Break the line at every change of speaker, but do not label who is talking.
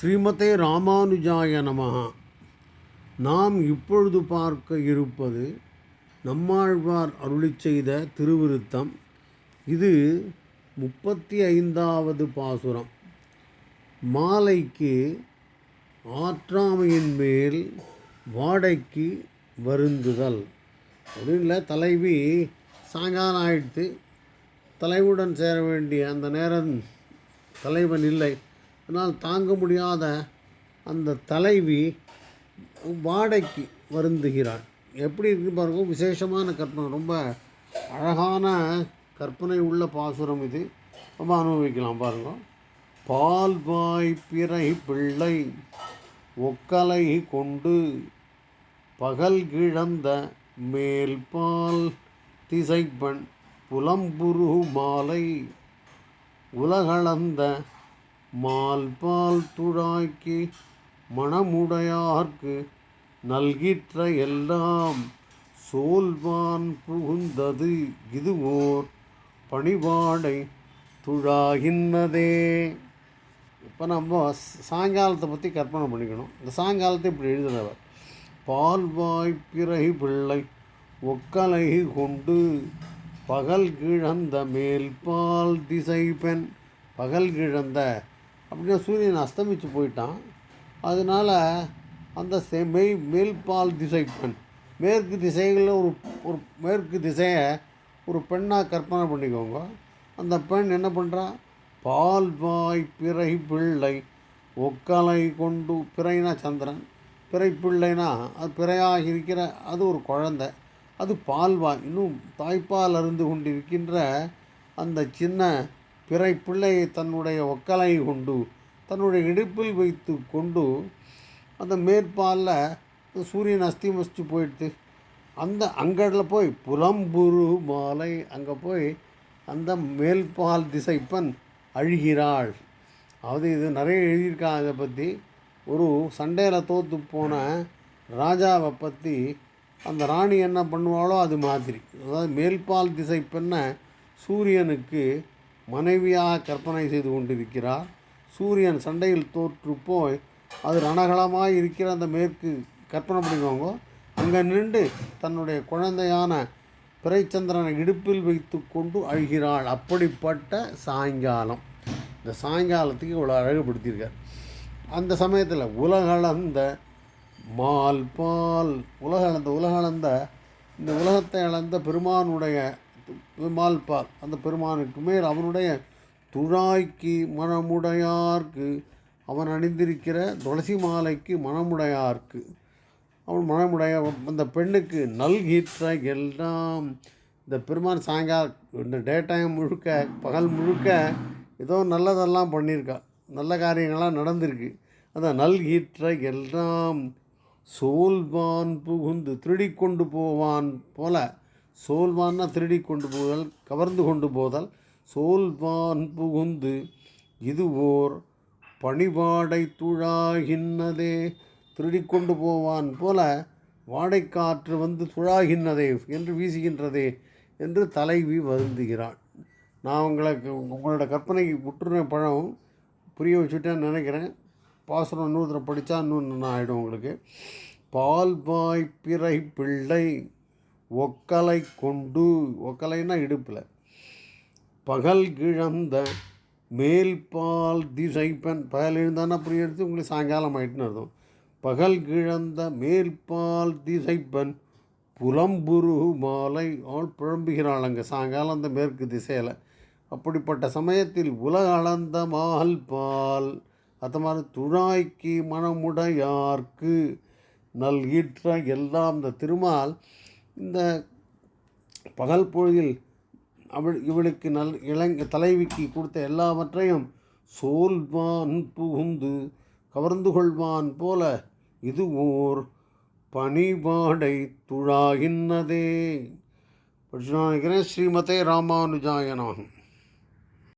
ஸ்ரீமதே ராமானுஜாய நமகா நாம் இப்பொழுது பார்க்க இருப்பது நம்மாழ்வார் அருளிச் செய்த திருவிருத்தம். இது முப்பத்தி ஐந்தாவது பாசுரம். மாலைக்கு ஆற்றாமையின் மேல் வாடைக்கு வருந்துதல். அப்படின்ல தலைவி சாயங்காலம் ஆயிடுத்து தலைவுடன் சேர வேண்டிய அந்த நேரம் தலைவன் இல்லை. அதனால் தாங்க முடியாத அந்த தலைவி வாடைக்கு வருந்துகிறாள். எப்படி இருக்கு பாருங்க விசேஷமான கற்பனை. ரொம்ப அழகான கற்பனை உள்ள பாசுரம் இது. ரொம்ப அனுபவிக்கலாம் பாருங்க. பால்வாய் பிறை பிள்ளை ஒக்கலை கொண்டு பகல் கிழந்த மேல் பால் திசைப்பண் புலம்புரு மாலை உலகளந்த மால்பால் துழாய்க்கு மணமுடையார்க்கு நல்கிற்ற எல்லாம் சோல்வான் புகுந்தது இதுவோர் பணிவாடை துழாகின்றதே. இப்போ நம்ம சாயங்காலத்தை பற்றி கற்பனை பண்ணிக்கணும். இந்த சாயங்காலத்தை இப்படி எழுதினவர் பால்வாய் பிறகு பிள்ளை ஒக்கலை கொண்டு பகல் கிழந்த மேல் பால் திசை பெண். பகல் கிழந்த அப்படின்னா சூரியன் அஸ்தமித்து போயிட்டான். அதனால் அந்த செ- மெய் மேல்பால் திசை பெண் மேற்கு திசைகளில் ஒரு ஒரு மேற்கு திசையை ஒரு பெண்ணாக கற்பனை பண்ணிக்கோங்க. அந்த பெண் என்ன பண்ணுறா பால்வாய் பிறை பிள்ளை ஒக்கலை கொண்டு பிறைனா சந்திரன் பிறை பிள்ளைனா அது பிறையாக இருக்கிற அது ஒரு குழந்தை அது பால்வாய் இன்னும் தாய்ப்பால் அருந்து கொண்டிருக்கின்ற அந்த சின்ன பிறை பிள்ளையை தன்னுடைய ஒக்கலை கொண்டு தன்னுடைய இடுப்பில் வைத்து கொண்டு அந்த மேற்பாலில் சூரியன் அஸ்திமஸ்து போயிடுது அந்த அங்கடில் போய் புலம்புரு மாலை அங்கே போய் அந்த மேல்பால் திசைப்பன் அழுகிறாள். அதாவது இது நிறைய எழுதியிருக்காங்க இதை பற்றி ஒரு சண்டையில் தோற்று போன ராஜாவை பற்றி அந்த ராணி என்ன பண்ணுவாளோ அது மாதிரி. அதாவது மேல்பால் திசை பெண்ணை சூரியனுக்கு மனைவியாக கற்பனை செய்து கொண்டிருக்கிறார். சூரியன் சண்டையில் தோற்று போய் அது ரணகலமாக இருக்கிற அந்த மேற்கு கற்பனை பண்ணிக்கோங்க. அங்கே நின்று தன்னுடைய குழந்தையான பிறைச்சந்திரனை இடுப்பில் வைத்து கொண்டு அழுகிறாள். அப்படிப்பட்ட சாயங்காலம். இந்த சாயங்காலத்துக்கு இவ்வளோ அழகுபடுத்தியிருக்கார் அந்த சமயத்தில் உலகளந்த மால் பால் உலகளந்த உலகளந்த இந்த உலகத்தை அளந்த பெருமானுடைய மால் பால் அந்த பெருமானுக்கு மேல் அவனுடைய துழாய்க்கு மனமுடையார்க்கு அவன் அணிந்திருக்கிற துளசி மாலைக்கு மனமுடையார்க்கு. அவன் மனமுடைய அந்த பெண்ணுக்கு நல்கிற்ற எல்லாம் இந்த பெருமான் சாயங்கால இந்த டே டைம் முழுக்க பகல் முழுக்க ஏதோ நல்லதெல்லாம் பண்ணியிருக்கா. நல்ல காரியங்கள்லாம் நடந்திருக்கு. அந்த நல்கிற்ற எல்லாம் சோல்வான் புகுந்து திருடி கொண்டு போவான் போல சோல்வான்னா திருடி கொண்டு போதல் கவர்ந்து கொண்டு போதல் சோல்வான் புகுந்து இது ஓர் பணிவாடை துழாகின்னதே திருடி கொண்டு போவான் போல வாடைக்காற்று வந்து துழாகின்றதே என்று வீசுகின்றதே என்று தலைவி வருந்துகிறான் நான் உங்களுக்கு உங்களோட கற்பனைக்கு புற்றுன பழம் புரிய வச்சுட்டேன்னு நினைக்கிறேன். பாசுரம் இன்னொருத்தரை படித்தா இன்னொன்று ஆகிடும் உங்களுக்கு. பால்பாய் பிறை பிள்ளை ஒக்கலை கொண்டு ஒக்கலைன்னா இடுப்பில். பகல் கிழந்த மேல்பால் திசைப்பன் பகல் எழுந்தானா அப்படி எடுத்து உங்களுக்கு சாயங்காலம் ஆயிட்டுன்னு அர்த்தம். பகல் கிழந்த மேல்பால் திசைப்பன் புலம்புரு மாலை ஆள் புழம்புகிறாள் அங்கே சாயங்காலம் அந்த மேற்கு திசையில். அப்படிப்பட்ட சமயத்தில் உலக அளந்த மால் பால் அது மாதிரி துழாய்க்கு மனமுடையார்க்கு நல்கிற்ற எல்லாம் இந்த திருமால் இந்த பகல் பொழுதில் அவள் இவளுக்கு நல் இளங்க தலைவிக்கு கொடுத்த எல்லாவற்றையும் சோல்வான் புகுந்து கவர்ந்து கொள்வான் போல இது ஓர் பணிபாடை துழாகின்னதே. படிச்சு நான் நினைக்கிறேன் ஸ்ரீமதே ராமானுஜாயனாகும்